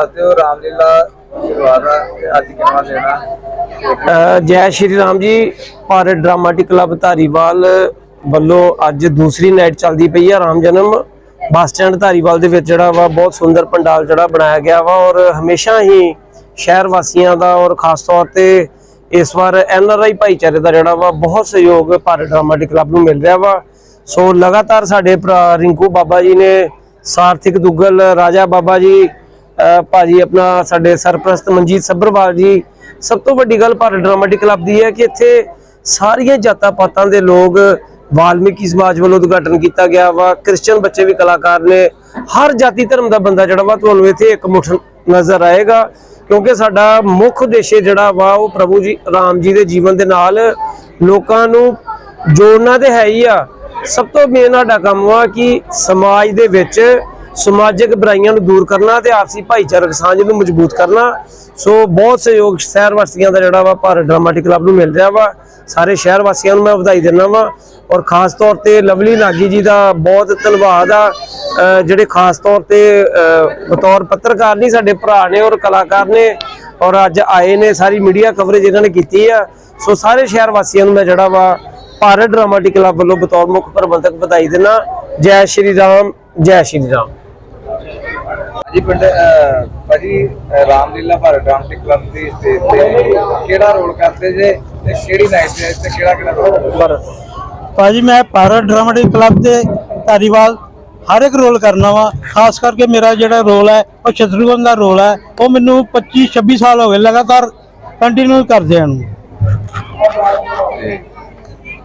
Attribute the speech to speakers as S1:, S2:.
S1: ਦੱਸ ਦਿਓ ਰਾਮਲੀਲਾ ਸ਼ੁਰੂਆਤ ਆ ਤੇ ਅੱਜ ਕਿੰਨਾ ਦੇਣਾ
S2: ਜੈ ਸ਼੍ਰੀ ਰਾਮ ਜੀ, ਭਾਰਤ ਡਰਾਮਾਟਿਕ ਕਲੱਬ ਧਾਰੀਵਾਲ ਵੱਲੋਂ ਅੱਜ ਦੂਸਰੀ ਨਾਈਟ ਚੱਲਦੀ ਪਈ ਆ ਰਾਮ ਜਨਮ। ਬੱਸ ਸਟੈਂਡ ਧਾਰੀਵਾਲ ਦੇ ਵਿੱਚ ਜਿਹੜਾ ਵਾ, ਬਹੁਤ ਸੁੰਦਰ ਪੰਡਾਲ ਜਿਹੜਾ ਬਣਾਇਆ ਗਿਆ ਵਾ ਔਰ ਹਮੇਸ਼ਾ ਹੀ ਸ਼ਹਿਰ ਵਾਸੀਆਂ ਦਾ ਔਰ ਖਾਸ ਤੌਰ ਤੇ ਇਸ ਵਾਰ ਐਨ ਆਰ ਆਈ ਭਾਈਚਾਰੇ ਦਾ ਜਿਹੜਾ ਵਾ, ਬਹੁਤ ਸਹਿਯੋਗ ਭਾਰਤ ਡਰਾਮਾਟਿਕ ਕਲੱਬ ਨੂੰ ਮਿਲ ਰਿਹਾ ਵਾ। ਸੋ ਲਗਾਤਾਰ ਸਾਡੇ ਭਰਾ ਰਿੰਕੂ ਬਾਬਾ ਜੀ ਨੇ ਸਾਰਥਿਕ ਦੁੱਗਲ, ਰਾਜਾ ਬਾਬਾ ਜੀ ਭਾਜੀ ਆਪਣਾ ਸਾਡੇ ਸਰਪ੍ਰਸਤ ਮਨਜੀਤ ਸੱਭਰਵਾਲ ਜੀ, ਸਭ ਤੋਂ ਵੱਡੀ ਗੱਲ ਭਾਰਤ ਡਰਾਮਾਟਿਕ ਕਲੱਬ ਦੀ ਹੈ ਕਿ ਇੱਥੇ ਸਾਰੀਆਂ ਜਾਤਾਂ ਪਾਤਾਂ ਦੇ ਲੋਕ ਵਾਲਮੀਕੀ ਸਮਾਜ ਵੱਲੋਂ ਉਦਘਾਟਨ ਕੀਤਾ ਗਿਆ ਵਾ ਕ੍ਰਿਸਚੀਅਨ ਬੱਚੇ ਵੀ ਕਲਾਕਾਰ ਨੇ, ਹਰ ਜਾਤੀ ਧਰਮ ਦਾ ਬੰਦਾ ਜਿਹੜਾ ਵਾ ਤੁਹਾਨੂੰ ਇੱਥੇ ਇੱਕ ਮੁੱਠ ਨਜ਼ਰ ਆਏਗਾ, ਕਿਉਂਕਿ ਸਾਡਾ ਮੁੱਖ ਉਦੇਸ਼ ਜਿਹੜਾ ਵਾ ਉਹ ਪ੍ਰਭੂ ਜੀ, ਰਾਮ ਜੀ ਦੇ ਜੀਵਨ ਦੇ ਨਾਲ ਲੋਕਾਂ ਨੂੰ ਜੋੜਨਾ ਤੇ ਹੈ ਹੀ ਆ। ਸਭ ਤੋਂ ਮੇਨ ਸਾਡਾ ਕੰਮ ਵਾ ਕਿ ਸਮਾਜ ਦੇ ਵਿੱਚ ਸਮਾਜਿਕ ਬੁਰਾਈਆਂ ਨੂੰ ਦੂਰ ਕਰਨਾ ਤੇ ਆਪਸੀ ਭਾਈਚਾਰਕ ਸਾਂਝ ਨੂੰ ਮਜ਼ਬੂਤ ਕਰਨਾ। ਸੋ ਬਹੁਤ ਸਹਿਯੋਗ ਸ਼ਹਿਰ ਵਾਸੀਆਂ ਦਾ ਜਿਹੜਾ ਵਾ ਭਾਰਤ ਡਰਾਮਾਟਿਕ ਕਲੱਬ ਨੂੰ ਮਿਲ ਰਿਹਾ ਵਾ। ਸਾਰੇ ਸ਼ਹਿਰ ਵਾਸੀਆਂ ਨੂੰ ਮੈਂ ਵਧਾਈ ਦਿੰਦਾ ਵਾ ਔਰ ਖਾਸ ਤੌਰ ਤੇ ਲਵਲੀ ਨਾਗੀ ਜੀ ਦਾ ਬਹੁਤ ਧੰਨਵਾਦ ਆ। ਜਿਹੜੇ ਖਾਸ ਤੌਰ ਤੇ ਬਤੌਰ ਪੱਤਰਕਾਰ ਨਹੀਂ, ਸਾਡੇ ਭਰਾ ਨੇ ਔਰ ਕਲਾਕਾਰ ਨੇ ਔਰ ਅੱਜ ਆਏ ਨੇ, ਸਾਰੀ ਮੀਡੀਆ ਕਵਰੇਜ ਇਹਨਾਂ ਨੇ ਕੀਤੀ ਆ। ਸੋ ਸਾਰੇ ਸ਼ਹਿਰ ਵਾਸੀਆਂ ਨੂੰ ਮੈਂ ਜਿਹੜਾ ਵਾ ਭਾਰਤ ਡਰਾਮਾਟਿਕ ਕਲੱਬ ਵੱਲੋਂ ਬਤੌਰ ਮੁੱਖ ਪ੍ਰਬੰਧਕ ਵਧਾਈ ਦਿੰਦਾ ਜੈ ਸ਼੍ਰੀ ਰਾਮ। ਜੈ ਸ਼੍ਰੀ ਰਾਮ।
S1: ਜੀ ਪਿੰਡ ਭਾਜੀ ਰਾਮਲੀਲਾ ਭਾਰਤ ਡਰਾਮਟਿਕ ਕਲੱਬ ਦੀ ਸਟੇਜ ਤੇ ਕਿਹੜਾ ਰੋਲ ਕਰਦੇ ਜੇ ਤੇ ਕਿਹੜੀ ਨਾਈਟ ਤੇ ਤੇ ਕਿਹੜਾ ਕਿਹੜਾ ਰੋਲ
S2: ਭਾਰਤ।
S3: ਭਾਜੀ ਮੈਂ ਭਾਰਤ ਡਰਾਮਾਟਿਕ ਕਲੱਬ ਦੇ ਧਾਰੀਵਾਲ ਹਰ ਇੱਕ ਰੋਲ ਕਰਨਾ ਵਾ ਖਾਸ ਕਰਕੇ ਮੇਰਾ ਜਿਹੜਾ ਰੋਲ ਹੈ ਉਹ ਸ਼ਤਰੂਗਨ ਦਾ ਰੋਲ ਹੈ ਉਹ ਮੈਨੂੰ 25 26 ਸਾਲ ਹੋ ਗਏ ਲਗਾਤਾਰ ਕੰਟੀਨਿਊ ਕਰਦਿਆਂ ਨੂੰ।
S1: ਤੇ